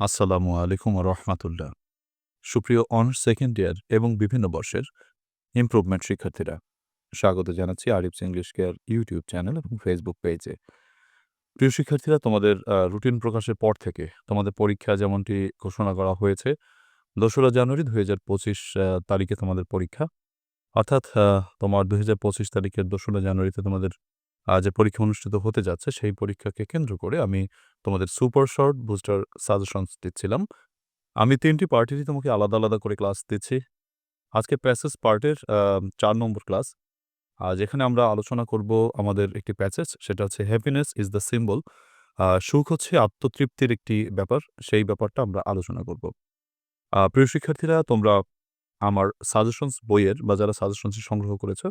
আসসালামু আলাইকুম রহমাতুল্লাহ। সুপ্রিয় অনার্স সেকেন্ড ইয়ার এবং বিভিন্ন বর্ষের ইমপ্রুভমেন্ট শিক্ষার্থীরা, স্বাগত জানাচ্ছি Arif's English care YouTube channel এবং ফেসবুক পেজে প্রিয় শিক্ষার্থীরা, তোমাদের রুটিন প্রকাশের পর থেকে তোমাদের পরীক্ষা যেমনটি ঘোষণা করা হয়েছে, দোসরা জানুয়ারি দুই হাজার পঁচিশ তারিখে তোমাদের পরীক্ষা। অর্থাৎ তোমার দুই হাজার পঁচিশ তারিখের দোসরা জানুয়ারিতে তোমাদের যে পরীক্ষা অনুষ্ঠিত হতে যাচ্ছে, সেই পরীক্ষাকে কেন্দ্র করে আমি তোমাদের সুপার শর্ট বুস্টার সাজেশনস দিচ্ছিলাম। আমি তিনটি পার্টিরই তোমাকে আলাদা আলাদা করে ক্লাস দিচ্ছি। আজকে প্যাসেজ পার্টের চার নম্বর ক্লাস আর যেখানে আমরা আলোচনা করব আমাদের একটি প্যাসেজ সেটা হচ্ছে হ্যাপিনেস ইজ দ্য সিম্বল সুখ হচ্ছে আত্মতৃপ্তির একটি ব্যাপার, সেই ব্যাপারটা আমরা আলোচনা করব। প্রিয় শিক্ষার্থীরা, তোমরা আমার সাজেশনস বইয়ের, বা যারা সাজেশনস সংগ্রহ করেছ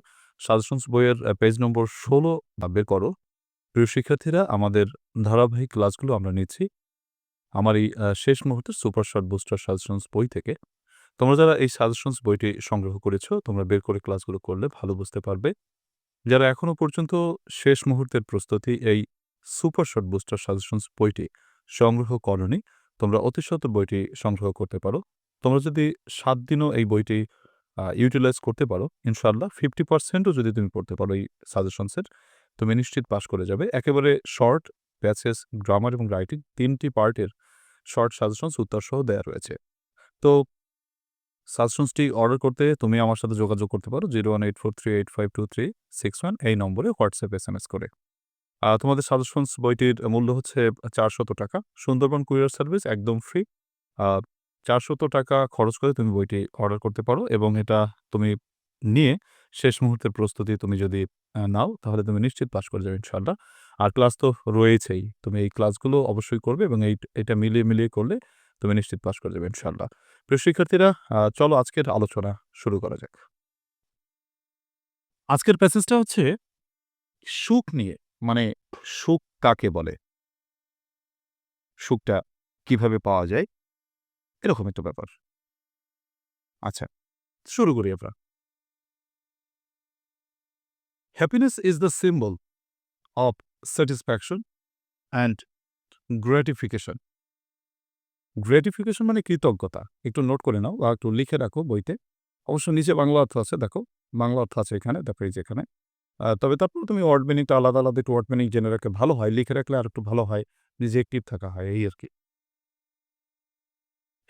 সাজেশনস বইয়ের পেজ নম্বর ষোলো বের করো। প্রিয় শিক্ষার্থীরা, আমাদের ধারাবাহিক ক্লাসগুলো আমরা নিচ্ছি। আমার এই শেষ মুহূর্তের সুপার শর্ট বুস্টার সাজেশনস বই থেকে। তোমরা যারা এই সাজেশনস বইটি সংগ্রহ করেছ, তোমরা বের করে ক্লাসগুলো করলে ভালো বুঝতে পারবে। যারা এখনও পর্যন্ত শেষ মুহূর্তের প্রস্তুতি এই সুপার শর্ট বুস্টার সাজেশনস বইটি সংগ্রহ করনি, তোমরা অতিশত বইটি সংগ্রহ করতে পারো। তোমরা যদি সাত দিনও এই বইটি ইউটিলাইজ করতে পারো ইনশাল্লাহ ফিফটি পার্সেন্টও যদি তুমি পড়তে পারো এই সাজেশনসের, তুমি নিশ্চিত পাশ করে যাবে। একেবারে শর্ট প্যাসেজ, গ্রামার এবং রাইটিং তিনটি পার্টের শর্ট সাজেশনস উত্তর সহ দেওয়া রয়েছে। তো সাজেশনসটি অর্ডার করতে তুমি আমার সাথে যোগাযোগ করতে পারো zero one eight four three eight five two three six one এই নম্বরে হোয়াটসঅ্যাপ এস এম এস করে তোমাদের সাজেশনস বইটির মূল্য হচ্ছে চারশত টাকা। সুন্দরবন কুরিয়ার সার্ভিস একদম ফ্রি। চারশত টাকা খরচ করে তুমি বইটি অর্ডার করতে পারো এবং এটা তুমি নিয়ে শেষ মুহূর্তের প্রস্তুতি তুমি যদি নাও, তাহলে তুমি নিশ্চিত পাস করে যাবে ইনশাল্লাহ আর ক্লাস তো রয়েছেই। তুমি এই ক্লাসগুলো অবশ্যই করবে এবং এই, এটা মিলিয়ে মিলিয়ে করলে তুমি নিশ্চিত পাস করে যাবে ইনশাল্লাহ প্রিয় শিক্ষার্থীরা চলো আজকের আলোচনা শুরু করা যাক। আজকের প্যাসেজটা হচ্ছে, সুখ নিয়ে মানে সুখ কাকে বলে? সুখটা কীভাবে পাওয়া যায়? এরকম একটা ব্যাপার। আচ্ছা শুরু করি আমরা। Happiness is the symbol of satisfaction and gratification gratification মানে কৃতজ্ঞতা। একটু নোট করে নাও বা একটু লিখে রাখো বইতে। অবশ্য নিচে বাংলা অর্থ আছে, দেখো। বাংলা অর্থ আছে এখানে, দেখো এই যে এখানে। তবে তারপর তুমি ওয়ার্ড মিনিংটা আলাদা আলাদা একটু ওয়ার্ড মিনিং জেনে রাখলে ভালো হয়। লিখে রাখলে আর একটু ভালো হয়, নিজে অ্যাক্টিভ থাকা হয়, এই আর কি।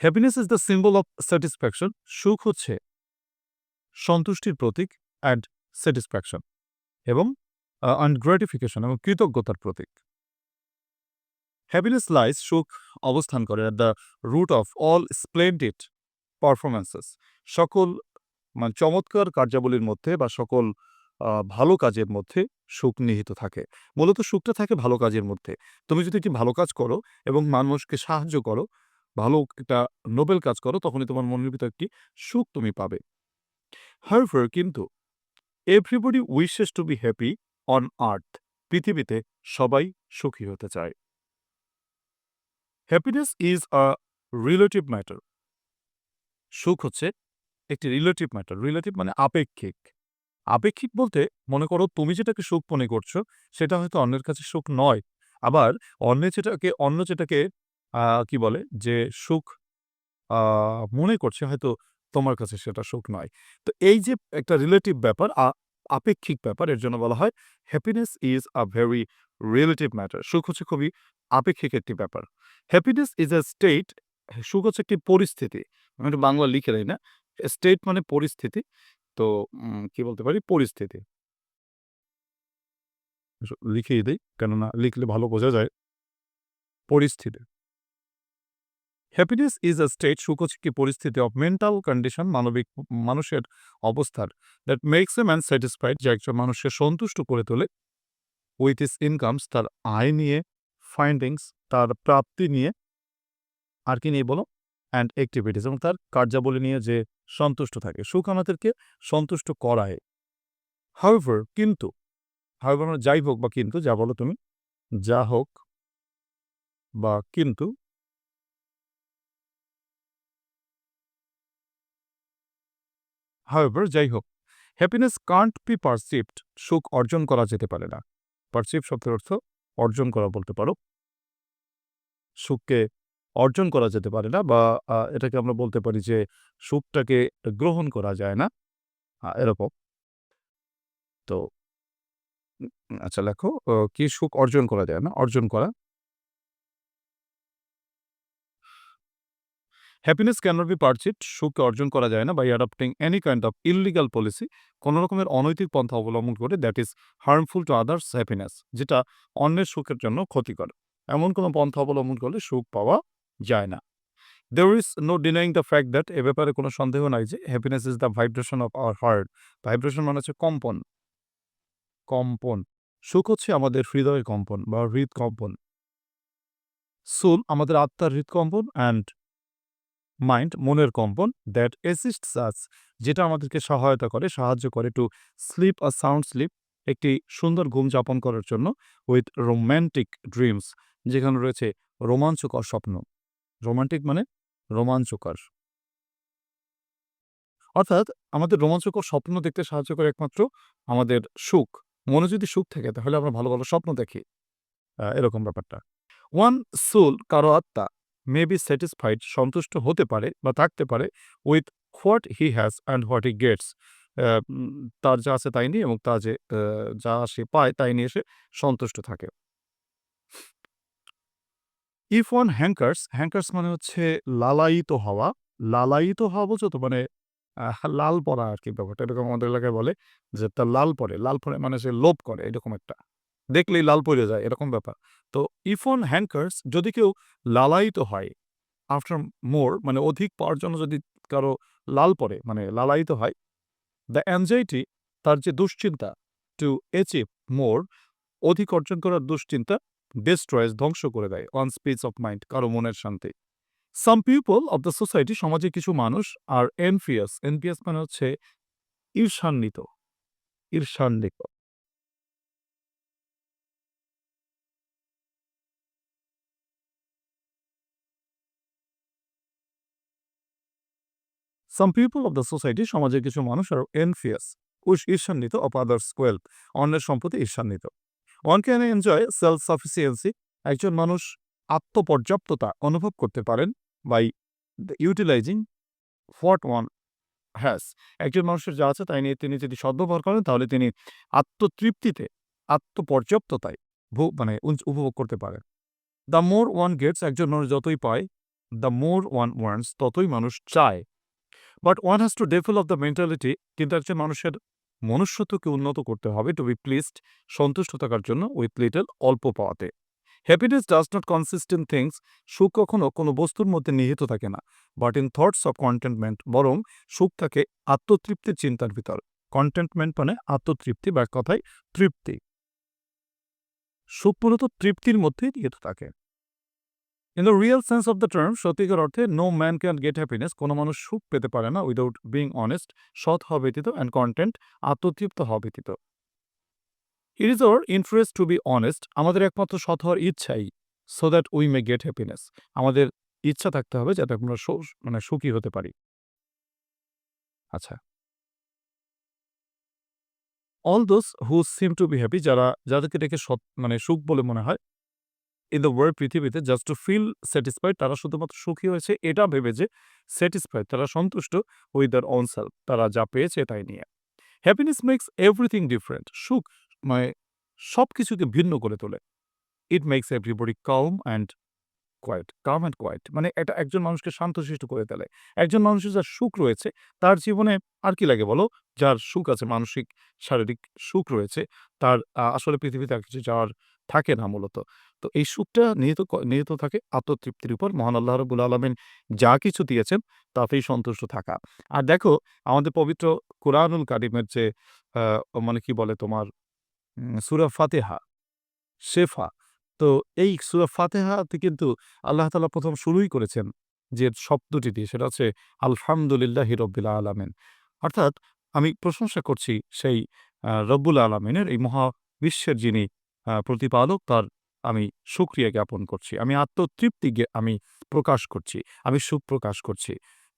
Happiness is the symbol of satisfaction সুখ হচ্ছে সন্তুষ্টির প্রতীক অ্যান্ড স্যাটিসফ্যাকশন এবং অ্যান্ড এবং কৃতজ্ঞতার প্রতীক। হ্যাপিনেস লাইস সুখ অবস্থান করে at the root of all splendid performances সকল মানে চমৎকার কার্যাবলীর মধ্যে বা সকল ভালো কাজের মধ্যে সুখ নিহিত থাকে। মূলত সুখটা থাকে ভালো কাজের মধ্যে। তুমি যদি একটি ভালো কাজ করো এবং মানুষকে সাহায্য করো, ভালো একটা নোবেল কাজ করো, তখনই তোমার মনের ভিতর একটি সুখ তুমি পাবে। হারফার কিন্তু everybody wishes to be happy on earth, পৃথিবীতে সবাই সুখী হতে চায়। Happiness is a relative matter. সুখ হচ্ছে একটি রিলেটিভ ম্যাটার। রিলেটিভ মানে আপেক্ষিক। আপেক্ষিক বলতে, মনে করো তুমি যেটাকে সুখ মনে করছ, সেটা হয়তো অন্যের কাছে সুখ নয়। আবার অন্য যেটাকে অন্য যেটাকে কি বলে? যে সুখ মনে করছে, হয়তো তোমার কাছে সেটা সুখ নয়। তো এই যে একটা রিলেটিভ ব্যাপার আপেক্ষিক ব্যাপার, এর জন্য বলা হয় happiness is a very relative matter সুখ হচ্ছে খুবই আপেক্ষিক একটি ব্যাপার। হ্যাপিনেস ইজ আ স্টেট সুখ হচ্ছে একটি পরিস্থিতি। আমি একটু বাংলা লিখে দেয় না। স্টেট মানে পরিস্থিতি, তো কি বলতে পারি? পরিস্থিতি। লিখেই দিই, কেননা লিখলে ভালো বোঝা যায়। পরিস্থিতি। হ্যাপিনেস ইজ আ স্টেট সুখ পরিস্থিতি অফ মেন্টাল কন্ডিশন মানবিক, মানুষের অবস্থার that makes a man satisfied যা একজন মানুষকে সন্তুষ্ট করে তোলে উইথ ইস ইনকামস তার আয় নিয়ে ফাইন্ডিংস তার প্রাপ্তি নিয়ে, আর কি নিয়ে বলো? অ্যান্ড অ্যাক্টিভিটিস এবং তার কার্যাবলী নিয়ে যে সন্তুষ্ট থাকে। সুখ আমাদেরকে সন্তুষ্ট করায়। হাউভার কিন্তু হাউভার যাই হোক বা কিন্তু, যা বলো তুমি, যা হোক বা কিন্তু হাউভার যাই হোক হ্যাপিনেস কান্ট বি পারসিভড সুখ অর্জন করা যেতে পারে না পারসিভ শব্দের অর্থ অর্জন করা বলতে পারো সুখকে অর্জন করা যেতে পারে না বা এটাকে আমরা বলতে পারি যে সুখটাকে গ্রহণ করা যায় না। এরকম। তো আচ্ছা লেখো কি সুখ অর্জন করা যায় না? অর্জন করা। হ্যাপিনেস ক্যানট বি পারচেভড সুখকে অর্জন করা যায় না by adopting any kind of illegal policy কোন রকমের অনৈতিক পন্থা অবলম্বন করে that is harmful to others happiness যেটা অন্যের সুখের জন্য ক্ষতিকর। এমন কোন পন্থা অবলম্বন করলে সুখ পাওয়া যায় না। There is no denying the fact that এ ব্যাপারে কোন সন্দেহ নাই যে happiness is the vibration of our heart. Vibration মানে হচ্ছে কম্পন। কম্পন। সুখ হচ্ছে আমাদের হৃদয়ের কম্পন বা হৃদকম্পন। সোল আমাদের আত্মার হৃদকম্পন অ্যান্ড মাইন্ড মনের কম্পন দ্যাট অ্যাসিস্টস আস যেটা আমাদেরকে সহায়তা করে, সাহায্য করে to sleep a sound sleep একটি সুন্দর ঘুম যাপন করার জন্য উইথ রোমান্টিক ড্রিমস যেখানে রয়েছে রোমাঞ্চকর স্বপ্ন। রোমান্টিক মানে রোমাঞ্চকর। অর্থাৎ আমাদের রোমাঞ্চকর স্বপ্ন দেখতে সাহায্য করে একমাত্র আমাদের সুখ। মনে যদি সুখ থাকে তাহলে আমরা ভালো, ভালো স্বপ্ন দেখি। এরকম ব্যাপারটা। ওয়ান সোল কারও আত্মা মে বি স্যাটিসফাইড সন্তুষ্ট হতে পারে বা থাকতে পারে with what he has and what he gets তার যা আছে তাই নিয়ে এবং তা যে যা সে পায় তাই নিয়ে সে সন্তুষ্ট থাকে। ইফ ওয়ান হ্যাঙ্কার্স, হ্যাঙ্কার্স মানে হচ্ছে লালায়িত হওয়া। লালায়িত হওয়া বোঝো তো? মানে লাল পড়া আরকি ব্যাপারটা। এরকম আমাদের এলাকায় বলে যে তার লাল পড়ে। লাল পড়ে মানে সে লোভ করে এরকম একটা। দেখলেই লাল পড়ে যায় এরকম ব্যাপার। তো ইফ ওয়ান হ্যাঙ্কার্স যদি কেউ লালায়িত হয় আফটার মোর মানে অধিক পাওয়ার জন্য যদি কারও লাল পড়ে মানে লালায়িত হয়, দ্য অ্যাংজাইটি তার যে দুশ্চিন্তা টু অ্যাচিভ মোর অধিক অর্জন করার দুশ্চিন্তা ডেস্ট্রয়েস ধ্বংস করে দেয় ওয়ানস স্পিচ অফ মাইন্ড কারও মনের শান্তি। Some people of the society সমাজে কিছু মানুষ আর এনভিয়াস, এনভিয়াস মানে হচ্ছে ঈর্ষান্বিত, ঈর্ষান্বিত। Some people of the society সমাজের কিছু মানুষ আর এনভিয়াস উইশ ঈর্ষান্বিত অফ আদার্স ওয়েলথ অন্যের সম্পত্তি ঈর্ষান্বিত। One can enjoy self sufficiency একজন মানুষ আত্মপর্যাপ্ততা অনুভব করতে পারেন by utilising what one has. একজন মানুষের যা আছে তাই নিয়ে তিনি যদি সদ্ব্যবহার করেন তাহলে তিনি আত্মতৃপ্তিতে, আত্মপর্যাপ্ততায় মানে উপভোগ করতে পারেন। দ্য মোর ওয়ান গেটস একজন মানুষ যতই পায়, দ্য মোর ওয়ান ওয়ান্টস ততই মানুষ চায়। But one has to develop the mentality কিন্তু একজন মানুষের মনুষ্যত্বকে উন্নত করতে হবে টু বি প্লিজড সন্তুষ্ট থাকার জন্য উইথ লিটল অল্প পাওয়াতে। Happiness does not consist in things সুখ কখনও কোনো বস্তুর মধ্যে নিহিত থাকে না। But in thoughts of contentment বরং সুখ থাকে আত্মতৃপ্তির চিন্তার ভিতর। কন্টেন্টমেন্ট মানে আত্মতৃপ্তি বা কথায় তৃপ্তি। সুখ মূলত তৃপ্তির মধ্যেই নিহিত থাকে। In the real sense of the term সত্যিকার অর্থে no man can get happiness কোনো মানুষ সুখ পেতে পারে না উইদাউট বিং অনেস্ট সৎ হওয়া ব্যতীত অ্যান্ড কন্টেন্ট আত্মতৃপ্ত হওয়া ব্যতীত। It is our interest to be honest আমাদের একমাত্র সৎ হওয়ার ইচ্ছাই so that we may get happiness আমাদের ইচ্ছা থাকতে হবে যাতে আমরা মানে সুখী হতে পারি। আচ্ছা। All those who seem to be happy যারা, যাদেরকে দেখে সৎ মানে সুখ বলে মনে হয় ইন দ্য ওয়ার্ল্ড পৃথিবীতে জাস্ট টু ফিল স্যাটিসফাইড তারা শুধুমাত্র সুখী হয়েছে এটা ভেবে যে স্যাটিসফাইড তারা সন্তুষ্ট উইথ দেয়ার ওন সেলফ তারা যা পেয়েছে তাই নিয়ে। হ্যাপিনেস মেক্স এভরিথিং ডিফারেন্ট সুখ মানে সবকিছুকে ভিন্ন করে তোলে। It makes everybody calm and quiet, calm and quiet মানে এটা একজন মানুষকে শান্তশিষ্ট করে তোলে। একজন মানুষের যার সুখ রয়েছে তার জীবনে আর কি লাগে বলো? যার সুখ আছে মানসিক, শারীরিক সুখ রয়েছে তার আসলে পৃথিবীতে আর কিছু চাওয়ার থাকে না মূলত। তো এই সুখটা নিহিত নিহিত থাকে আত্মতৃপ্তির উপর। মহান আল্লাহ রাব্বুল আলমেন যা কিছু দিয়েছেন তাতেই সন্তুষ্ট থাকা। আর দেখো, আমাদের পবিত্র কোরআনুল কারিমের যে মানে কি বলে তোমার, উম ফাতেহা, শেফা, তো এই সূরা ফাতেহাতে কিন্তু আল্লাহ তাআলা ১ম শুরুই করেছেন যে শব্দটি দিয়ে, সেটা হচ্ছে আলহামদুলিল্লাহি রব্বিল আলামিন। অর্থাৎ আমি প্রশংসা করছি সেই রব্বুল আলামিনের এই মহাবিশ্বের যিনি আ প্রতিপালক তার আমি সুক্রিয়া জ্ঞাপন করছি। আমি আত্মতৃপ্তি আমি প্রকাশ করছি। আমি সুখ প্রকাশ করছি।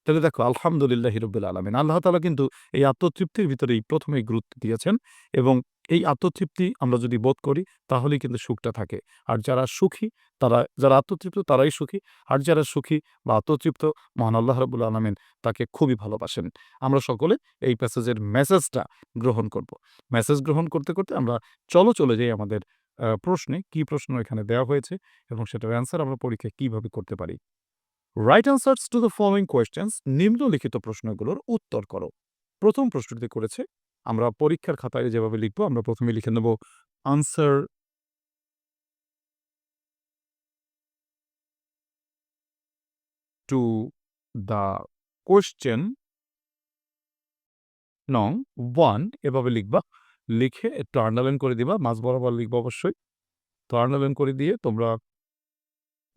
তাহলে দেখো আলহামদুলিল্লাহি রাব্বিল আলামিন। আল্লাহ তালা কিন্তু এই আত্মতৃপ্তির ভিতরেই ১ম এই গুরুত্ব দিয়েছেন এবং এই আত্মতৃপ্তি আমরা যদি বোধ করি তাহলেই কিন্তু সুখটা থাকে। আর যারা সুখী তারা যারা আত্মতৃপ্ত তারাই সুখী। আর যারা সুখী বা আত্মতৃপ্ত মহান আল্লাহ রাব্বুল আলামিন তাকে খুবই ভালোবাসেন। আমরা সকলে এই প্যাসেজের মেসেজটা গ্রহণ করব। মেসেজ গ্রহণ করতে, করতে আমরা চলো চলে যাই আমাদের প্রশ্নে। কি প্রশ্ন এখানে দেওয়া হয়েছে এবং সেটার অ্যান্সার আমরা পরীক্ষায় কীভাবে করতে পারি। Write answers to the following questions নিম্নলিখিত প্রশ্নগুলোর উত্তর করো। প্রথম প্রশ্নটি করেছে, আমরা পরীক্ষার খাতায় যেভাবে লিখব, আমরা প্রথমে লিখে নেব আনসার টু দ্য কোয়েশ্চেন নং ওয়ান এভাবে লিখবা। লিখে একটু আন্ডারলাইন করে দিবা। মাঝ বরাবর লিখবা অবশ্যই। তো আন্ডারলাইন করে দিয়ে তোমরা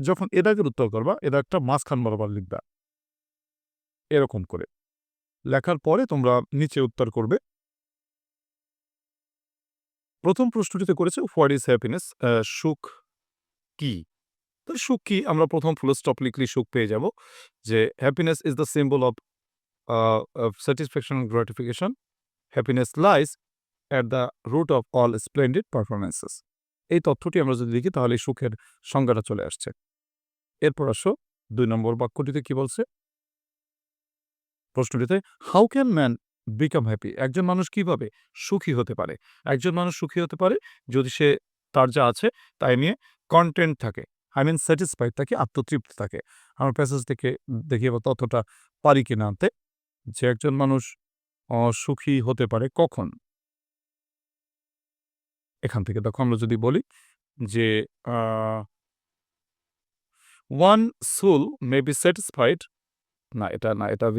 যখন এ দাগের উত্তর করবা, এ দাগটা মাঝখান বরাবর লিখবা। এরকম করে। লেখার পরে তোমরা নিচে উত্তর করবে। প্রথম প্রশ্নটিতে করেছে হোয়াট ইজ হ্যাপিনেস? সুখ কি? তো সুখ কি? আমরা প্রথম ফুল স্টপ লিখলেই সুখ পেয়ে যাব। যে happiness is the symbol of satisfaction gratification. Happiness lies at the root of all splendid performances এই তথ্যটি আমরা যদি লিখি তাহলে সুখের সংজ্ঞাটা চলে আসছে। এরপর আসো দুই নম্বর বাক্যটিতে কি বলছে? প্রশ্নটিতে how can man become happy? একজন মানুষ কীভাবে সুখী হতে পারে? একজন মানুষ সুখী হতে পারে যদি সে তার যা আছে তাই নিয়ে কন্টেন্ট থাকে। আই মিন স্যাটিসফাইড থাকে, আত্মতৃপ্ত থাকে। আমরা প্যাসেজ থেকে দেখি এবার ততটা পারি কিনা আনতে। যে একজন মানুষ সুখী হতে পারে কখন? এখান থেকে দেখো আমরা যদি বলি যে one soul may be satisfied না এটা না এটা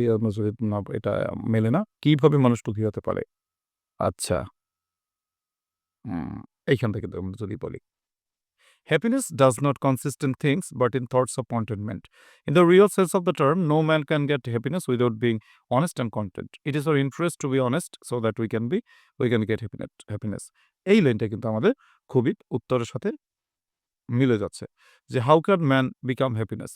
না এটা মেলে না। কীভাবে মানুষ সুখী হতে পারে? আচ্ছা। এইখান থেকে যদি বলি। Happiness does not consist in things but in thoughts of contentment. In the real sense of the term, no man can get happiness without being honest and content. It is our interest to be honest so that we can be we can get happiness. এই লাইনটা কিন্তু আমাদের খুবই উত্তরের সাথে মিলে যাচ্ছে। যে how can man become happiness?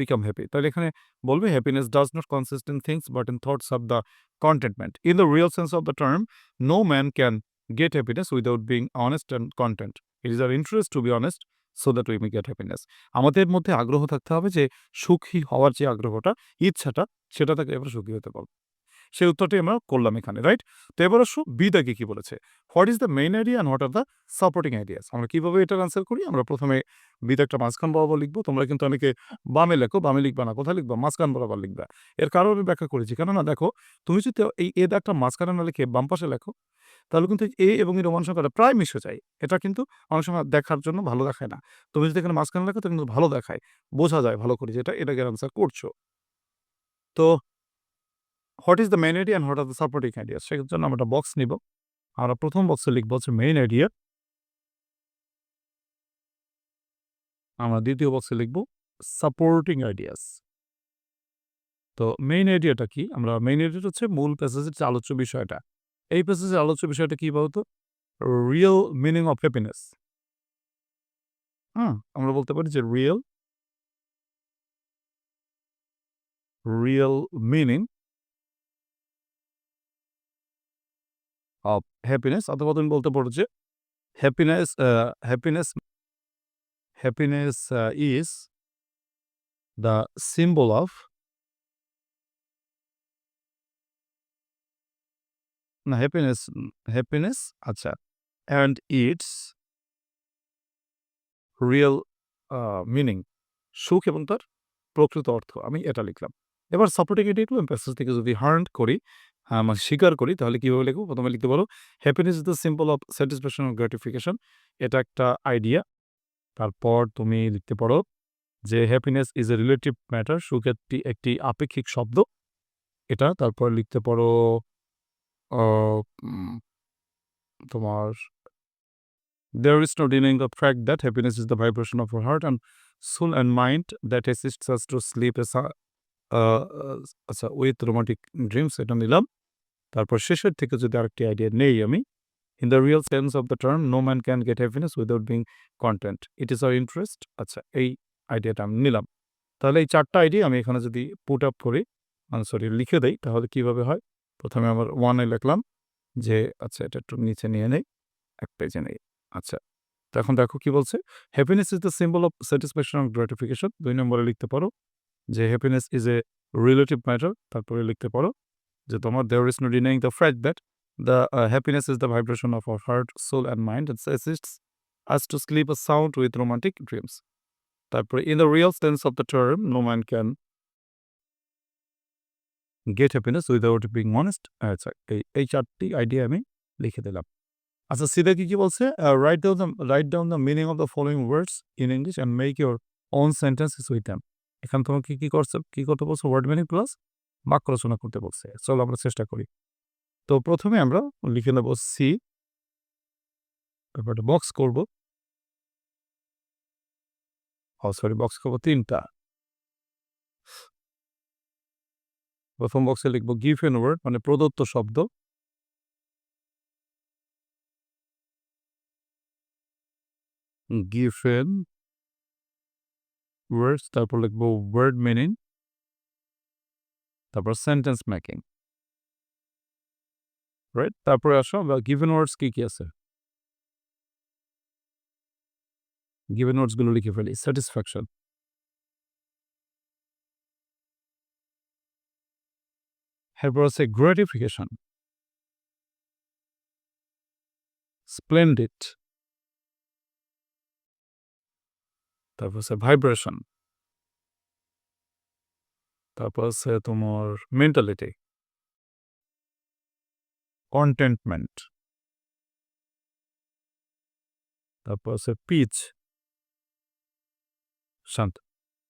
Become happy. তাহলে এখানে বলবে happiness does not consist in things but in thoughts of the contentment in the real sense of the term, no man can get happiness without being honest and content. It is our interest to be honest so that we may get happiness. আমাদের মধ্যে আগ্রহ থাকতে হবে যে সুখী হওয়ার যে আগ্রহটা, ইচ্ছাটা সেটা থাকলে আমরা সুখী হতে পারব। সেই উত্তরটি আমরা করলাম এখানে, রাইট? তো এবার আসো বি দাগে কি বলেছে? What is the main idea and what are the supporting ideas? আমরা কীভাবে এটার অ্যান্সার করি? আমরা ১ম এ বি দাগটা মাঝখান বরাবর লিখব তোমরা কিন্তু অনেকে বামে লেখো, বামে লিখবা না। কোথায় লিখবা? মাঝখান বরাবর লিখবা। এর কারণ আমি ব্যাখ্যা করেছি। কেননা দেখো তুমি যদি এই এ দাগটা মাঝখানে না লিখে বাম পাশে লেখো, তাহলে কিন্তু এ এবং এর রোমান সংখ্যাটা প্রায় মিশে যায়। এটা কিন্তু অনেক সময় দেখার জন্য ভালো দেখায় না। তুমি যদি এখানে মাঝখানে লেখো তাহলে কিন্তু ভালো দেখায়। বোঝা যায় ভালো করে যে এটা এটাকে অ্যান্সার করছ। তো what is the main idea and what are the supporting idea সেটার জন্য আমরা বক্স নিব। আমরা প্রথম বক্সে লিখব হচ্ছে মেইন আইডিয়া। আমরা ২য় বক্সে লিখব সাপোর্টিং আইডিয়াস। তো মেইন আইডিয়াটা কি? আমরা মেইন আইডিয়াটা হচ্ছে মূল প্যাসেজের যে আলোচ্য বিষয়টা। এই প্যাসেজের আলোচ্য বিষয়টা কি বলতো? Real meaning of happiness. হুম? আমরা বলতে পারি যে real real meaning of happiness অথবা তুমি বলতে পারো যে happiness happiness happiness is the symbol of না হ্যাপিনেস হ্যাপিনেস আচ্ছা অ্যান্ড ইটস রিয়েল মিনিং সুখ এবং তার প্রকৃত অর্থ। আমি এটা লিখলাম। এবার সাপোর্টিংগুলো প্যাসেজ থেকে যদি হার্ন করি, আ মানে স্বীকার করি, তাহলে কীভাবে লিখব? ১ম এ লিখতে পারো happiness is the simple of satisfaction and gratification. এটা একটা আইডিয়া। তারপর তুমি লিখতে পারো যে happiness is a relative matter. সুখ একটি একটি আপেক্ষিক শব্দ। এটা, তারপর লিখতে পারো তোমার, There is no denying the fact that happiness is the vibration of our heart and soul and mind that assists us to আচ্ছা উইথ রোমান্টিক ড্রিমস এটা নিলাম। তারপর শেষের থেকে যদি আরেকটি আইডিয়া নেই আমি। In the real sense of the term no man can get happiness without being content it is our interest আচ্ছা এই আইডিয়াটা আমি নিলাম। তাহলে এই ৪ টা আইডিয়া আমি এখানে যদি পুট আপ করি, সরি লিখে দেই তাহলে কীভাবে হয় প্রথমে আমার ওয়ানে লিখলাম যে আচ্ছা এটা একটু নিচে নিয়ে নেই এক পেজে নেই আচ্ছা তো এখন দেখো কি বলছে happiness is the symbol of satisfaction of gratification দুই নম্বরে লিখতে পারো যে happiness is a relative matter তারপরে লিখতে পারো যে তোমার there is no denying the fact that the happiness is the vibration of our heart soul and mind and assists us to sleep a sound with romantic dreams তারপরে in the real sense of the term no man can get happiness without being honest আচ্ছা এই এই চারটি idea আমি লিখে দিলাম। আচ্ছা সিদা কি কি বলছে? Write down the write down the meaning of the following words in English and make your own sentences with them এখান তোমাকে কি করছে? কি করতে বলছে? ওয়ার্ড মিনিং প্লাস বাক্য রচনা করতে বলছে। চলো আমরা চেষ্টা করি। তো প্রথমে আমরা লিখে নেব সি তারপর বক্স করব। সরি বক্স করব তিনটা। প্রথম বক্সে লিখব গিফ এন ওয়ার্ড মানে প্রদত্ত শব্দ। গিভেন ওয়ার্ডস তারপর লিখব ওয়ার্ড মিনিং তারপর সেন্টেন্স মেকিং রাইট তারপরে আসো, বা গিভেন ওয়ার্ডস কি কি আছে? গিভেন ওয়ার্ডসগুলো লিখে ফেলি স্যাটিসফ্যাকশন এরপর আছে গ্রেটিফিকেশন স্প্লেন্ডিড তারপর আছে ভাইব্রেশন তারপর আছে তোমার মেন্টালিটি কন্টেন্টমেন্ট তারপর আছে পিচ শান্ত,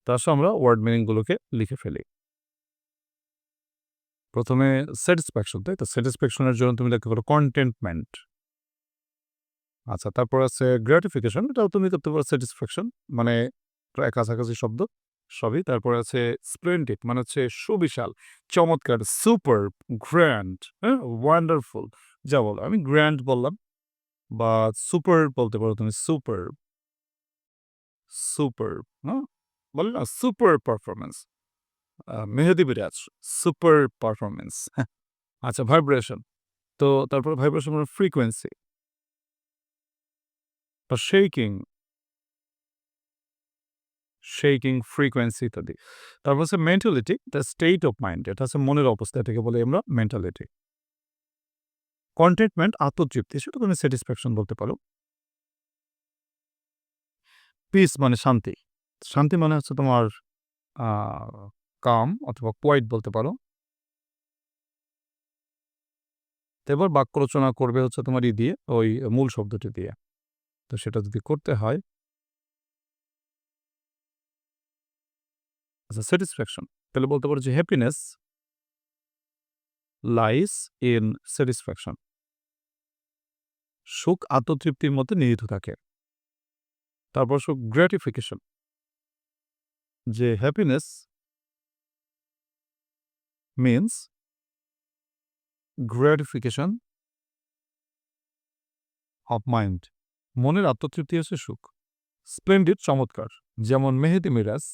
তার সাথে আমরা ওয়ার্ড মিনিংগুলোকে লিখে ফেলি। প্রথমে স্যাটিসফ্যাকশন তাই তো? স্যাটিসফ্যাকশনের জন্য তুমি লিখতে পারো কন্টেন্টমেন্ট আচ্ছা তারপর আছে গ্র্যাটিফিকেশন এটাও তুমি করতে পারো স্যাটিসফ্যাকশন মানে প্রায় কাছাকাছি শব্দ সবই। তারপর আছে স্প্লেন্ডিড মানে হচ্ছে সুবিশাল, চমৎকার সুপার গ্র্যান্ড হ্যাঁ ওয়ান্ডারফুল যা বলো। আমি গ্র্যান্ড বললাম বা সুপার বলতে পারো তুমি সুপার সুপার হ্যাঁ বলে না সুপার পারফরমেন্স মেহেদি বিরাজ সুপার পারফরমেন্স আচ্ছা ভাইব্রেশন তো তারপর ভাইব্রেশন মানে ফ্রিকোয়েন্সি বা শেকিং শেকিং ফ্রিকোয়েন্সি ইত্যাদি তারপর হচ্ছে mentality the state of mind এটা হচ্ছে মনের অবস্থা এটাকে বলে আমরা মেন্টালিটি কন্টেন্টমেন্ট আত্মতৃপ্তি, সেটা তুমি স্যাটিসফ্যাকশন বলতে পারো। পিস মানে শান্তি। শান্তি মানে হচ্ছে তোমার কাম অথবা কোয়াইট বলতে পারো। এবার বাক্য রচনা করবে হচ্ছে তোমার ই দিয়ে, ওই মূল শব্দটি দিয়ে। তো সেটা যদি করতে হয় আচ্ছা স্যাটিসফ্যাকশন তাহলে বলতে পারো যে হ্যাপিনেস লাইস ইন স্যাটিসফ্যাকশন সুখ আত্মতৃপ্তির মধ্যে নিহিত থাকে। তারপর সুখ গ্র্যাটিফিকেশন যে happiness means gratification of mind মনের আত্মতৃপ্তি হচ্ছে সুখ। স্প্লেন্ডিড, চমৎকার। যেমন মেহেদি মিরাজ।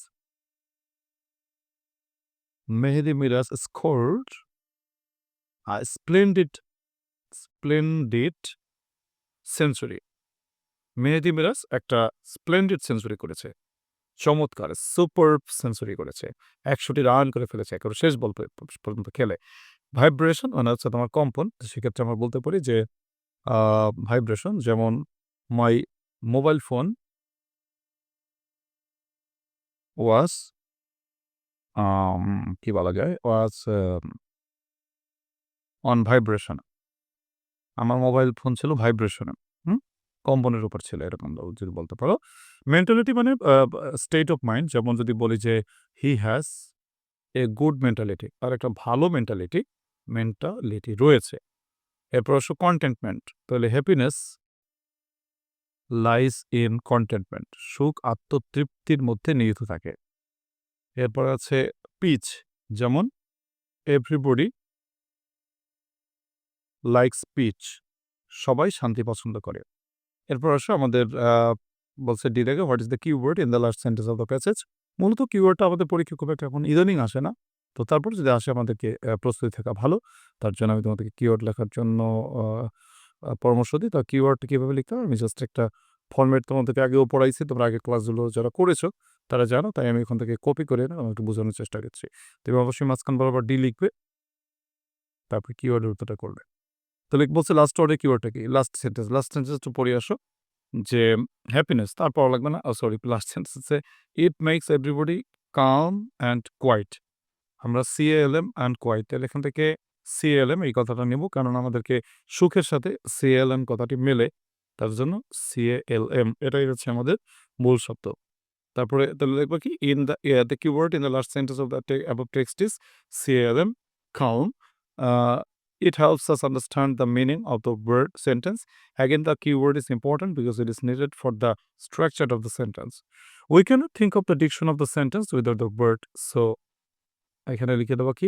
মেহেদি মিরাজ স্কোর্ড আর splendid splendid century. Mehidy Miraz একটা স্প্লেন্ডিড সেঞ্চুরি করেছে। চমৎকার সুপার সেঞ্চুরি করেছে। একশোটি রান করে ফেলেছে, একেবারে শেষ বল পর্যন্ত খেলে। ভাইব্রেশন মানে হচ্ছে তোমার কম্পন, সেক্ষেত্রে আমরা বলতে পারি যে ভাইব্রেশন যেমন মাই মোবাইল ফোন ওয়াজ কি বলা যায়? ওয়াজ অন ভাইব্রেশন আমার মোবাইল ফোন ছিল ভাইব্রেশনে কম্পনের উপর ছিল, এরকম যদি বলতে পারো। মেন্টালিটি মানে স্টেট অফ মাইন্ড যেমন যদি বলি যে he has a good mentality আর একটা ভালো মেন্টালিটি মেন্টালিটি রয়েছে। এরপর অবশ্য কন্টেন্টমেন্ট তাহলে হ্যাপিনেস লাইস ইন কন্টেন্টমেন্ট সুখ, আত্মতৃপ্তির মধ্যে নিহিত থাকে। এরপর আছে পিচ যেমন এভরিবডি লাইক স্পিচ সবাই শান্তি পছন্দ করে। এরপর আসো আমাদের বলছে ডি দেখে what is the keyword in the last sentence of the passage মূলত কিওয়ার্ডটা আমাদের পরীক্ষা খুব একটা এখন ইদানিং আসে না। তো তারপর যদি আসে আমাদেরকে প্রস্তুতি থাকা ভালো। তার জন্য আমি তোমাদেরকে কিওয়ার্ড লেখার জন্য পরামর্শ দিই। তো কিওয়ার্ডটা কীভাবে লিখতে হবে আমি জাস্ট একটা ফরমেট তোমাদেরকে আগেও পড়াইছি। তোমরা আগের ক্লাসগুলো যারা করেছ, তারা জানো। তাই আমি এখান থেকে কপি করে না, একটু বোঝানোর চেষ্টা করছি। তুমি অবশ্যই মাঝখান বরাবর ডি লিখবে। তারপর কিওয়ার্ডের উত্তরটা করবে। তো লিখ বলছে লাস্ট ওয়ার্ডের কিওয়ার্ডটা কি? Last sentence. লাস্ট সেন্টেন্সটা পড়ে আসো। যে হ্যাপিনেস তার পড়া লাগবে না। সরি লাস্ট সেন্টেন্সে it makes everybody calm and quiet. আমরা C A L M and quite এখান থেকে সিএলএম এই কথাটা নেব। কারণ আমাদেরকে সুখের সাথে সিএলএম কথাটি মেলে। তার জন্য সিএলএম এটাই হচ্ছে আমাদের মূল শব্দ। তারপরে তাহলে দেখব কি? In the the keyword in the last sentence of the text is C L M calm it helps us understand the meaning of the word sentence again the keyword is important because it is needed for the structure of the sentence we can think of the diction of the sentence without the word so এখানে লিখে দেবো কি?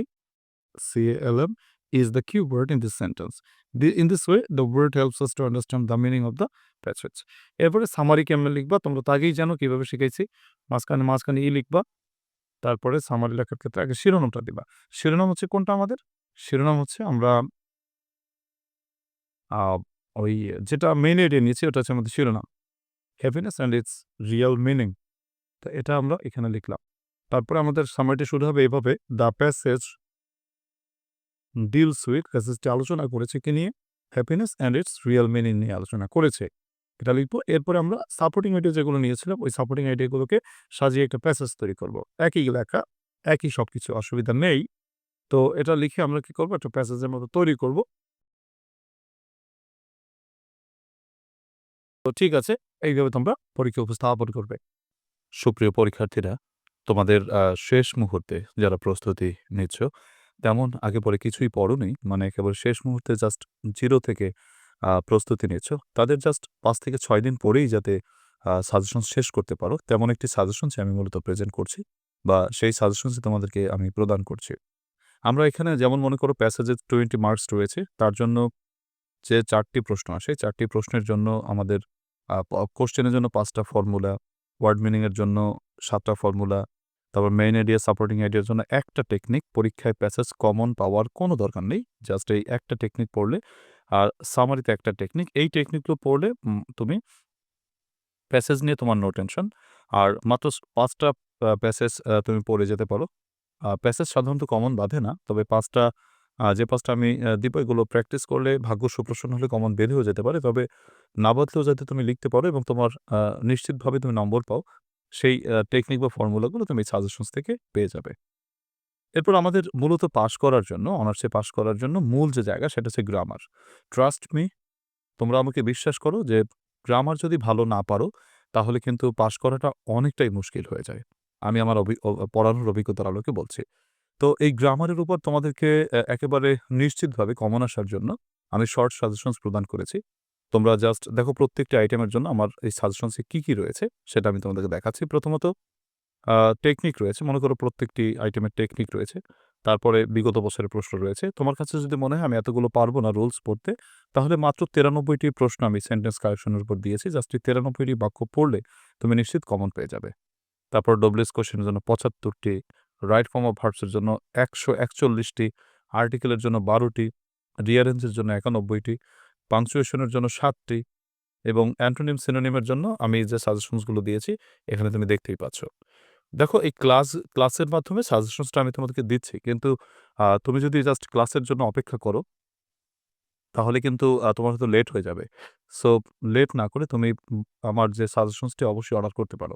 CALM is the keyword in this sentence. The, in this way, the word helps us to understand the meaning of the passage. এরপরে summary কেমনে লিখবা? তোমরা তো আগেই জানো কীভাবে শিখাইছি। মাঝখানে মাঝখানে ই লিখবা। তারপরে সামারি লেখার ক্ষেত্রে আগে শিরোনামটা দিবা। শিরোনাম হচ্ছে কোনটা আমাদের? শিরোনাম হচ্ছে আমরা ওই যেটা মেইন এরিয়া নিয়েছি ওটা হচ্ছে আমাদের শিরোনাম। Happiness and its real meaning. তো এটা আমরা এখানে লিখলাম। তারপরে আমাদের সামারিটা শুরু হবে এভাবে দ্য প্যাসেজ ডিলস উইথ প্যাসেজটি আলোচনা করেছে কি নিয়ে? Happiness and its real meaning নিয়ে আলোচনা করেছে। এটা লিখব। এরপরে আমরা সাপোর্টিং আইডিয়া যেগুলো নিয়েছিলাম ওই সাপোর্টিং আইডিয়াগুলোকে সাজিয়ে একটা প্যাসেজ তৈরি করব। একই লেখা, একই সবকিছু অসুবিধা নেই। তো এটা লিখে আমরা কি করব একটা প্যাসেজের মতো তৈরি করব। তো ঠিক আছে। এইভাবে তোমরা পরীক্ষা উপস্থাপন করবে। সুপ্রিয় পরীক্ষার্থীরা, তোমাদের শেষ মুহূর্তে যারা প্রস্তুতি নিচ্ছ, তেমন আগে পরে কিছুই পড়োনি। মানে কেবল শেষ মুহূর্তে জাস্ট জিরো থেকে প্রস্তুতি নিচ্ছ। তাদের জাস্ট পাঁচ থেকে ছয় দিন পরেই যাতে সাজেশন শেষ করতে পারো, তেমন একটি সাজেশনসই আমি মূলত প্রেজেন্ট করছি বা সেই সাজেশনসই তোমাদেরকে আমি প্রদান করছি। আমরা এখানে যেমন মনে করো প্যাসেজে 20 মার্কস রয়েছে। তার জন্য যে চারটি প্রশ্ন আসে, চারটি প্রশ্নের জন্য আমাদের কোশ্চেনের জন্য পাঁচটা ফর্মুলা, ওয়ার্ড মিনিংয়ের জন্য সাতটা ফর্মুলা, তারপর মেইন আইডিয়া, সাপোর্টিং আইডিয়ার জন্য একটা টেকনিক। পরীক্ষায় প্যাসেজ কমন পাওয়ার কোনো দরকার নেই। জাস্ট এই একটা টেকনিক পড়লে আর সামারিতে একটা টেকনিক। এই টেকনিকগুলো পড়লে তুমি প্যাসেজ নিয়ে তোমার নো টেনশন। আর মাত্র স ৫ টা আ প্যাসেজ তুমি পড়ে যেতে পারো। প্যাসেজ সাধারণত কমন বাঁধে না। তবে পাঁচটা যে পাঁচটা আমি দিব এগুলো প্র্যাকটিস করলে ভাগ্য সুপ্রসন্ন হলে কমন বেঁধেও যেতে পারে। তবে না বাঁধলেও যাতে তুমি লিখতে পারো এবং তোমার নিশ্চিতভাবে তুমি নম্বর পাও, সেই টেকনিক বা ফর্মুলাগুলো তুমি সাজেশনস থেকে পেয়ে যাবে। এরপর আমাদের মূলত পাস করার জন্য, অনার্সে পাস করার জন্য মূল যে জায়গা সেটা হচ্ছে গ্রামার। ট্রাস্ট মি তোমরা আমাকে বিশ্বাস করো যে গ্রামার যদি ভালো না পারো, তাহলে কিন্তু পাস করাটা অনেকটাই মুশকিল হয়ে যায়। আমি আমার পড়ানোর অভিজ্ঞতার আলোকে বলছি। তো এই গ্রামারের উপর তোমাদেরকে একেবারে নিশ্চিতভাবে কমন আসার জন্য আমি শর্ট সাজেশনস প্রদান করেছি। তোমরা জাস্ট দেখো প্রত্যেকটি আইটেমের জন্য আমার এই সাজেশনসে কী, কী রয়েছে সেটা আমি তোমাদেরকে দেখাচ্ছি। প্রথমত টেকনিক রয়েছে। মনে করো প্রত্যেকটি আইটেমের টেকনিক রয়েছে। তারপরে বিগত বছরের প্রশ্ন রয়েছে। তোমার কাছে যদি মনে হয় আমি এতগুলো পারব না রুলস পড়তে, তাহলে মাত্র ৯৩ টি প্রশ্ন আমি সেন্টেন্স কারেকশনের উপর দিয়েছি। জাস্ট এই ৯৩ টি বাক্য পড়লে তুমি নিশ্চিত কমন পেয়ে যাবে। তারপর ডব্লিউএস কোয়েশ্চেনের জন্য পঁচাত্তরটি রাইট ফর্ম অফ ভার্বস এর জন্য একশো একচল্লিশটি আর্টিকেলের জন্য ১২ টি, রিঅ্যারেঞ্জ এর জন্য ৯১ টি, পাংচুয়েশন এর জন্য সাতটি এবং অ্যান্টোনিম, সিনোনিমের জন্য আমি যে সাজেশনসগুলো দিয়েছি এখানে তুমি দেখতেই পাচ্ছ। দেখো এই ক্লাস ক্লাসের মাধ্যমে সাজেশনসটা আমি তোমাদেরকে দিচ্ছি। কিন্তু তুমি যদি জাস্ট ক্লাসের জন্য অপেক্ষা করো তাহলে কিন্তু তোমার হয়তো লেট হয়ে যাবে। সো লেট না করে তুমি আমার যে সাজেশনসটি অবশ্যই অর্ডার করতে পারো।